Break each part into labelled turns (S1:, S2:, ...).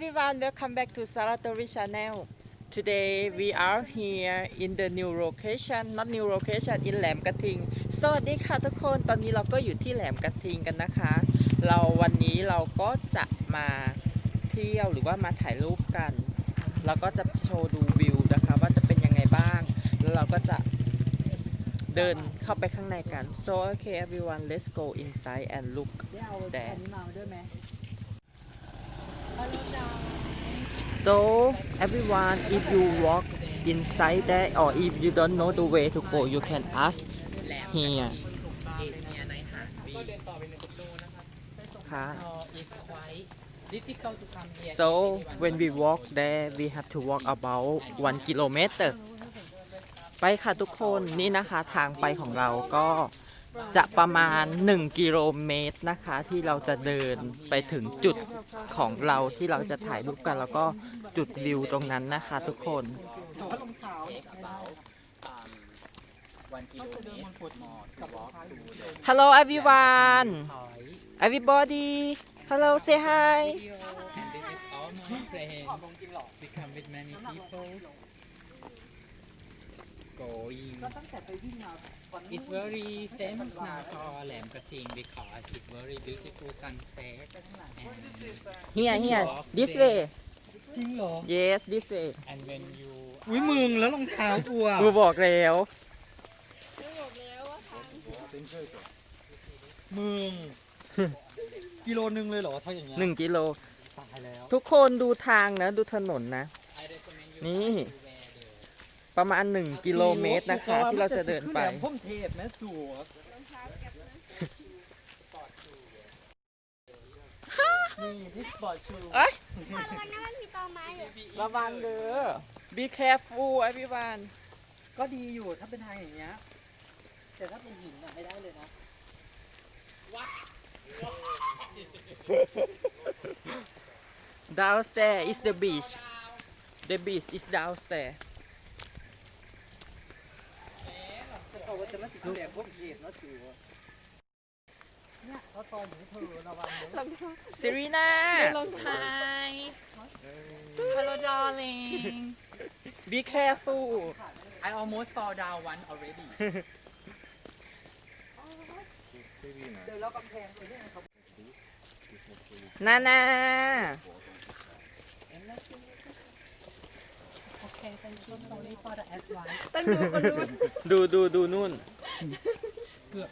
S1: Hello everyone, welcome back to Saratori Channel. Today we are here in the new location, not new location in แหลมกระทิง สวัสดีค่ะทุกคน ตอนนี้เราก็อยู่ที่แหลมกระทิงกันนะคะ เราวันนี้เราก็จะมาเที่ยวหรือว่ามาถ่ายรูปกัน เราก็จะโชว์ดูวิวนะคะว่าจะเป็นยังไงบ้าง แล้วเราก็จะเดินเข้าไปข้างในกัน so okay everyone let's go inside and look
S2: ได้เอา
S1: แต่
S2: อันนี้มาด้วยไหม
S1: So everyone, if you walk inside there or if you don't know the way to go, you can ask here.
S2: ค่ะ so it's quite difficult to come here
S1: So when we walk there, we have to walk about one kilometer. ไปค่ะทุกคนนี่นะคะทางไปของเราก็ จะประมาณ 1 กิโลเมตรนะคะ ที่เราจะเดินไปถึงจุดของเราที่เราจะถ่ายรูปกัน แล้วก็จุดวิวตรงนั้นนะคะ ทุกคน
S2: one kilometer more to walk to the
S1: Hello everyone
S2: point
S1: everybody hello say hi
S2: and this is all my friends we come with many people going
S3: ตั้งแต่ไปวิ่งมาวัน
S2: It's very famous now for Lam Kating because it's very beautiful sunset and,
S1: here here this way
S3: จริงเหรอ
S1: yes this way
S2: and when you
S3: อุ้ยมึงแล้วรองเท้ากูอะ
S1: กูบอกแล้ว
S3: มึง กิโลนึงเลยเหรอถ้าอย่างเงี้ย
S1: หนึ่งกิโล
S3: ตายแล้ว
S1: ทุกคนดูทางนะ ดูถนนนะ
S2: I recommend you
S1: นี่
S2: to wear the
S1: ประมาณ 1 กิโลเมตรนะคะ ที่เราจะเดินไป
S3: พุ่มเทพแม่สัวนี่ที่สปอร์ตชู
S1: เอ้ย
S4: ระวังนะมันมีตอไม้อยู่
S1: ระวังเด้อ be careful everyone
S3: ก็ดีอยู่ถ้าเป็นทางอย่างเงี้ย แต่ถ้าเป็นหินอะไม่ได้เลยนะ
S1: downstairs is the beach the beach is downstairs
S3: เอาว่าจะมาสิแหลมพุ่มเทพแม่สัวเนี่ยเขาตอนอยู่เธอระวังเด้อ
S1: Serena
S2: Hi Hello darling
S1: be careful
S2: I almost fall down one already
S3: เดินแล้วกำแพงตัวเนี้ยครับ
S1: นานา
S2: Okay thank you sorry for the advice
S1: ดูดูดูนู่น
S2: เกือบ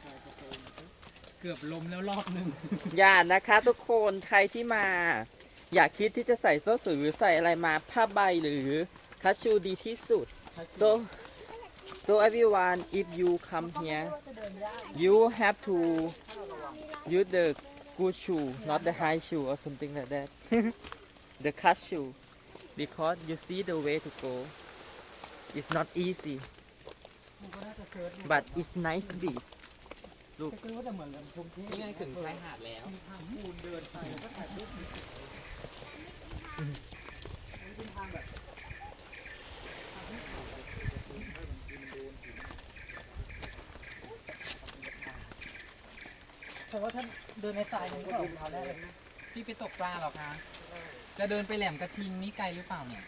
S2: เกือบล้มแล้วรอบหนึ่ง
S1: อย่านะคะทุกคนใครที่มา อย่าคิดที่จะใส่เสื้อสือหรือใส่อะไรมาผ้าใบหรือคัชชูดีที่สุด so so everyone if you come here you have to use the good shoe not the high shoe or something like that the cut shoe because you see the way to go it's not easy but it's nice beach
S3: แต่คือว่าจะเหมือนลำพุ่มเทพ
S2: นี่ไงถึงชายหาดแล้ว
S3: ทางปูนเดินไปแล้วก็ถ่ายรูปเป็นทางแบบแต่ว่าถ้าเดินในทรายมันก็ออกเท้าได้เลยนะ
S2: พี่ไปตกปลาเหรอคะ จะเดินไปแหลมกระทิงนี่ไกลหรือเปล่าเนี่ย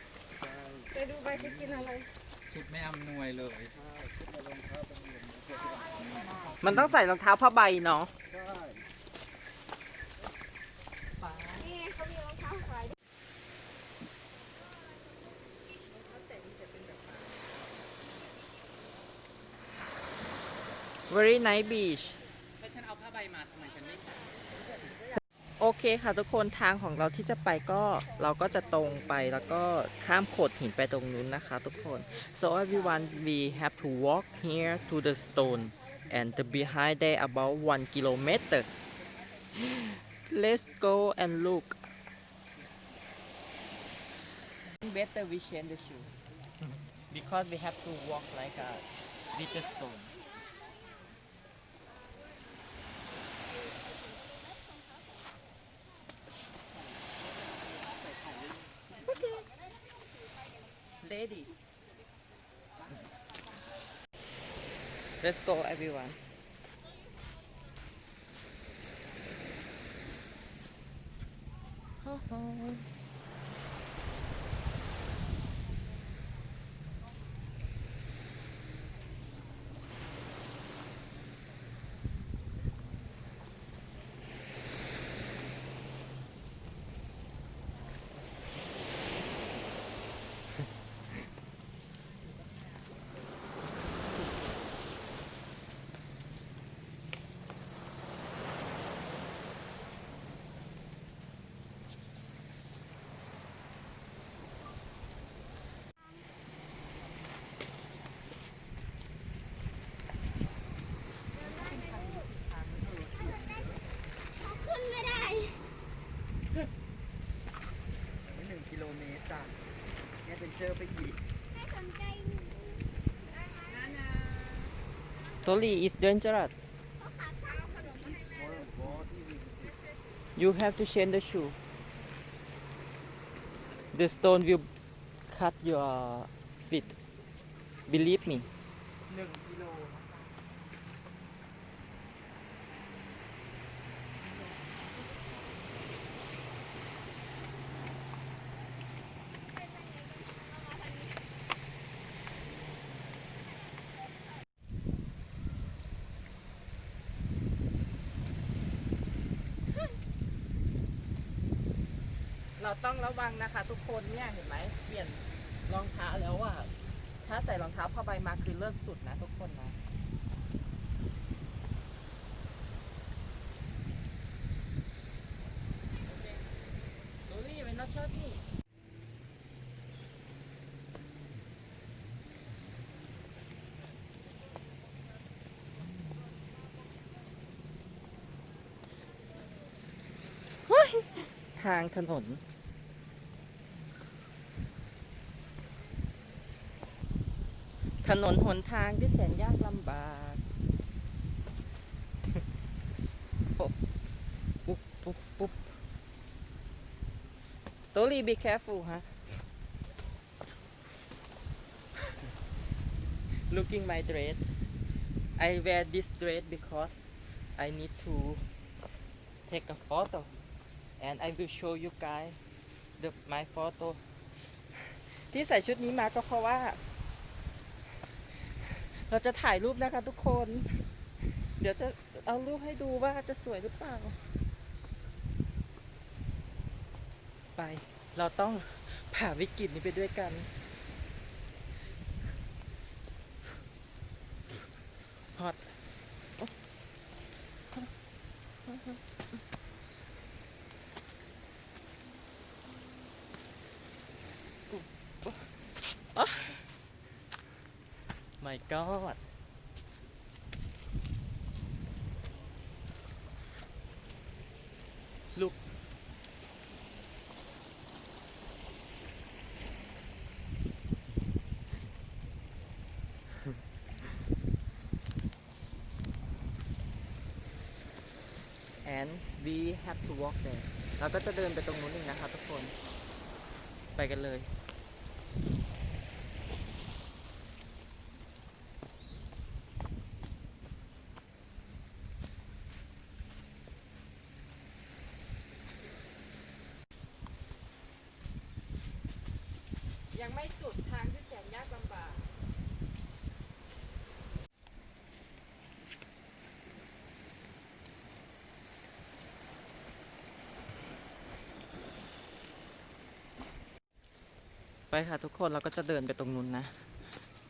S4: ไปดูไปจะกินอะไร
S2: ชุดไม่อำนวยเลย
S1: มันต้องใส่รองเท้าผ้าใบเนาะ
S4: นี่ไงเขามีรองเท้าขาย
S1: very nice beach
S2: ถ้าฉันเอาผ้าใบมาทำไมฉันไม่ใส่
S1: โอ เคค่ะทุกคนทางของเราที่จะไปก็เราก็จะตรงไปแล้วก็ข้ามโขดหินไปตรงนู้นนะคะทุกคน so everyone we have to walk here to the stone and the behind there about one kilometer let's go and look better we change the shoe because we have to walk like a with the stone Let's go, everyone. เวนเจอร์ไปอีก
S4: ไม่สนใจ
S1: Totally is dangerous
S4: เขาขาข้าวขนมมาให้แม่
S3: What is it?
S1: You have to change the shoe. The stone will cut your feet. Believe me.
S3: หนึ่ง
S1: เราต้องระวังนะคะ ทุกคนเนี่ยเห็นไหมเปลี่ยนรองเท้าแล้วอะถ้าใส่รองเท้าผ้าใบมาคือเลิศสุดนะทุกคนนะโรลี่เป็นนักชอบนี่ทางถนน ถนนหนทางที่แสนยากลำบากปุ๊บปุ๊บปุ๊บปุ๊บโตลี be careful ฮะ looking my dress I wear this dress because I need to take a photo and I will show you guys the my photo ที่ใส่ชุดนี้มาก็เพราะว่า เราจะถ่ายรูปนะคะทุกคน เดี๋ยวจะเอารูปให้ดูว่าจะสวยหรือเปล่า ไป เราต้องผ่าวิกฤตนี้ไปด้วยกัน ฮอต my god ลูก and we have to walk there เราก็จะเดินไปตรงนู้นเองนะคะทุกคน ไปกันเลย ยังไม่สุดทางที่แสนยากลำบาก ไปค่ะทุกคนเราก็จะเดินไปตรงนู้นนะ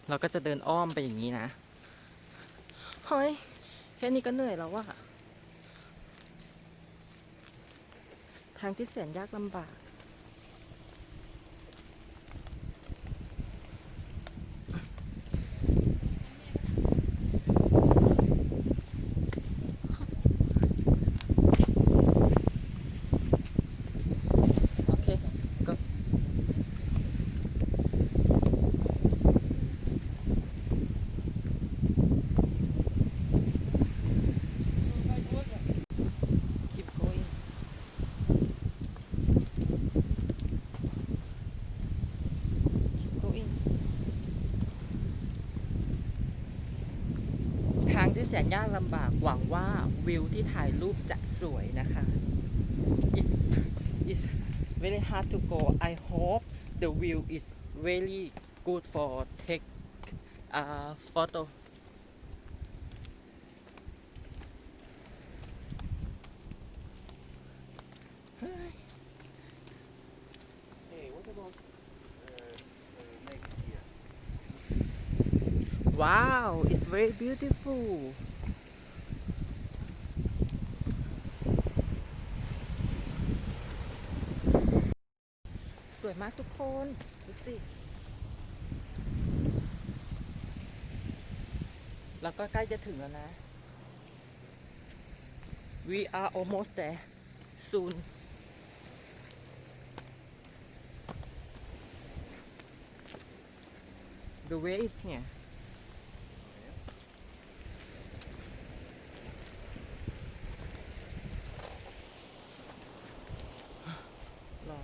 S1: เราก็จะเดินอ้อมไปอย่างนี้นะเฮ้ยแค่นี้ก็เหนื่อยแล้วว่ะทางที่แสนยากลำบาก โอเค ก็ keep going keep going ทางที่ แสนยากลำบากหวังว่าวิวที่ถ่ายรูปจะสวยนะคะ It is very hard to go I hope the view is really good for take uh, photo
S3: Hey, what about uh, next year?
S1: Wow it's very beautiful สวยมากทุกคน ดูสิ แล้วก็ใกล้จะถึงแล้วนะ We are almost there soon The way is here. Long.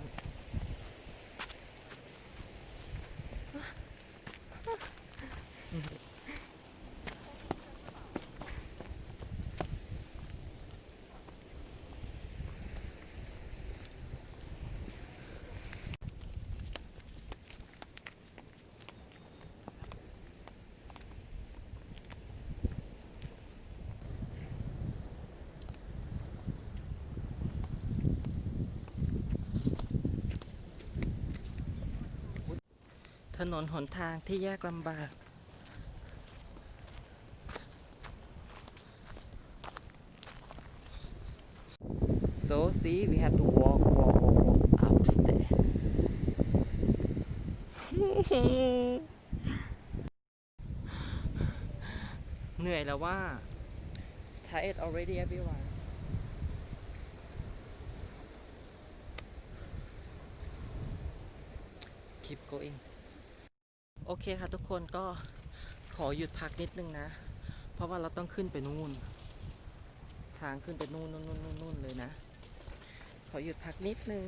S1: ถ นนหนทางที่ยากลำบาก So see, we have to walk, walk, walk, walk upstairs. เหนื่อยแล้วว่า tired already everyone keep going โอเคค่ะทุกคนก็ขอหยุดพักนิดนึงนะ เพราะว่าเราต้องขึ้นไปนู่น ทางขึ้นไปนู่นนู่นนู่นนู่นนู่นเลยนะ ขอหยุดพักนิดนึง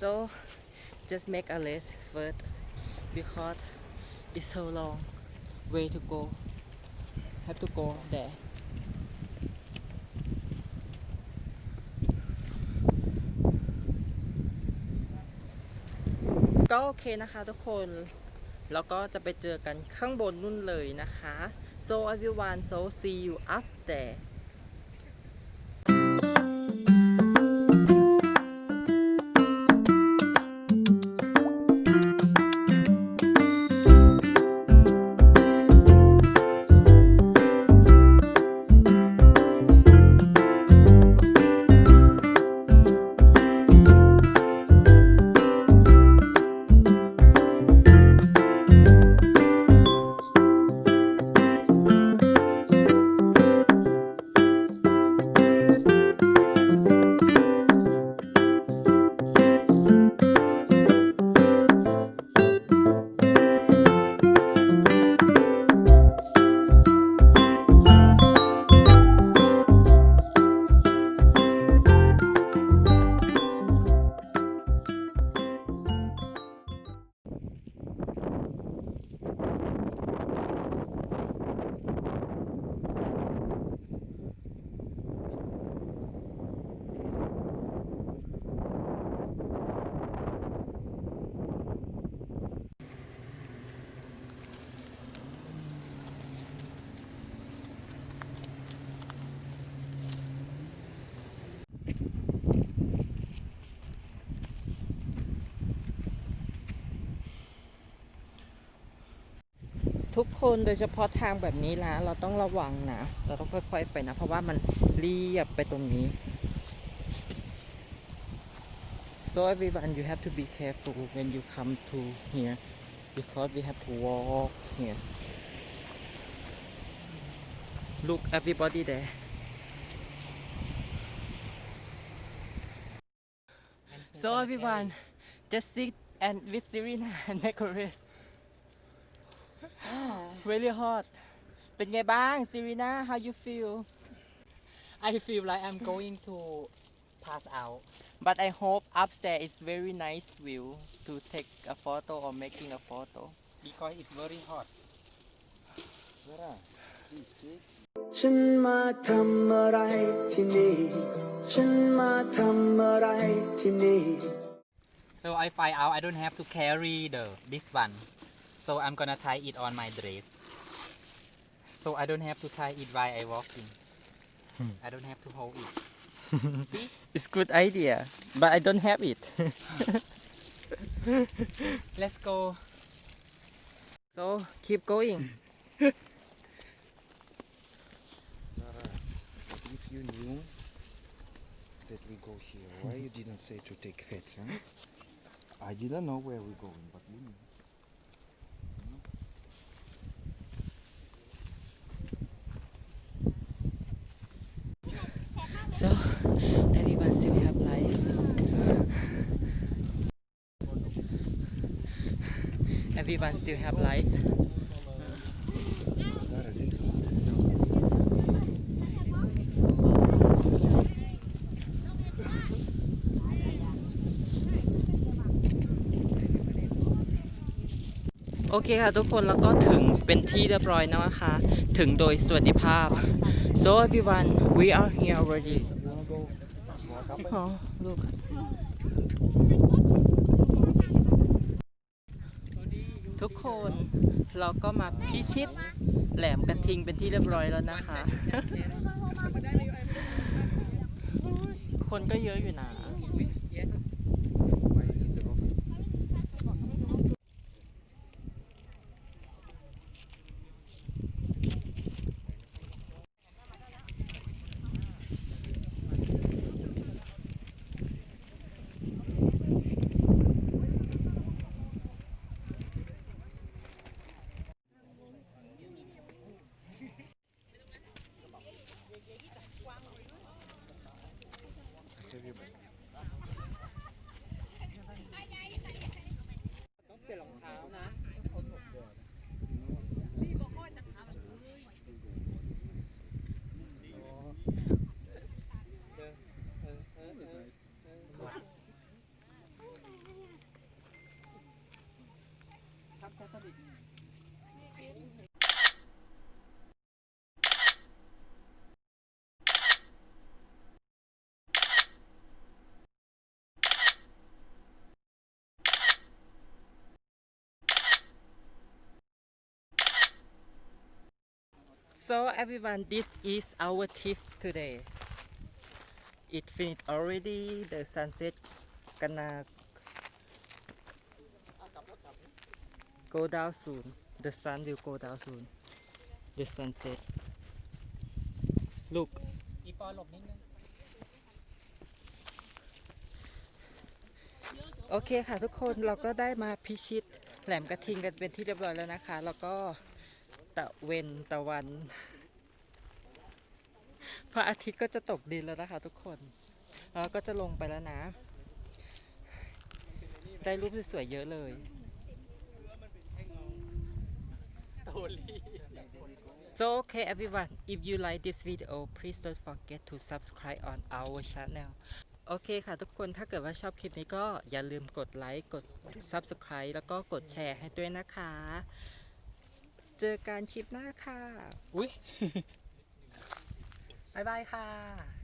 S1: so just make a list first because it's so long way to go have to go there ก็โอเคนะคะทุกคน แล้วก็จะไปเจอกันข้างบนนู่นเลยนะคะ so everyone so see you upstairs ทุกคนโดยเฉพาะทางแบบนี้นะ เราต้องระวังนะ เราต้องค่อยๆไปนะ เพราะว่ามันเรียบไปตรงนี้ so everyone you have to be careful when you come to here because we have to walk here look everybody there so everyone just sit and with Serena and make a rest very hot เป็นไงบ้าง Serena how you feel
S2: I feel like I'm going to pass out
S1: but I hope upstairs is very nice view to take a photo or making a photo
S2: because it's very hot
S5: ฉันมาทำอะไรที่นี่ ฉันมาทำอะไรที่นี่
S2: so I find out I don't have to carry the this one so I'm gonna tie it on my dress. So I don't have to tie it while I walking. Hmm. I don't have to hold it.
S1: It's good idea but I don't have it.
S2: Let's go.
S1: So keep going.
S6: If you knew that we go here, why you didn't say to take heads, huh? I didn't know where we're going, but we knew.
S1: everyone still have life โอเคค่ะทุกคนแล้วก็ถึงเป็นที่เรียบร้อยแล้วนะคะ ถึงโดยสวัสดิภาพ so everyone we are here already oh look เราก็มาพิชิตแหลมกระทิงเป็นที่เรียบร้อยแล้วนะคะ คนก็เยอะอยู่นะ So everyone, this is our trip today. It finished already. The sunset gonna go down soon. The sun will go down soon. The sunset. Look.
S2: อีปอหลบนิดนึง
S1: โอเคค่ะทุกคนเราก็ได้มาพิชิตแหลมกระทิงกันเป็นที่เรียบร้อยแล้วนะคะ แล้วก็ตะเวนตะวัน พระอาทิตย์ก็จะตกดินแล้วนะคะทุกคนแล้วก็จะลงไปแล้วนะ ได้รูปสวยๆเยอะเลย So okay everyone if you like this video please don't forget to subscribe on our channel โอเคค่ะทุกคนถ้าเกิดว่าชอบคลิปนี้ก็อย่าลืมกดไลค์กด Subscribe แล้วก็กดแชร์ให้ด้วยนะคะ เจอกันคลิปหน้าค่ะ อุ้ยบายบายค่ะ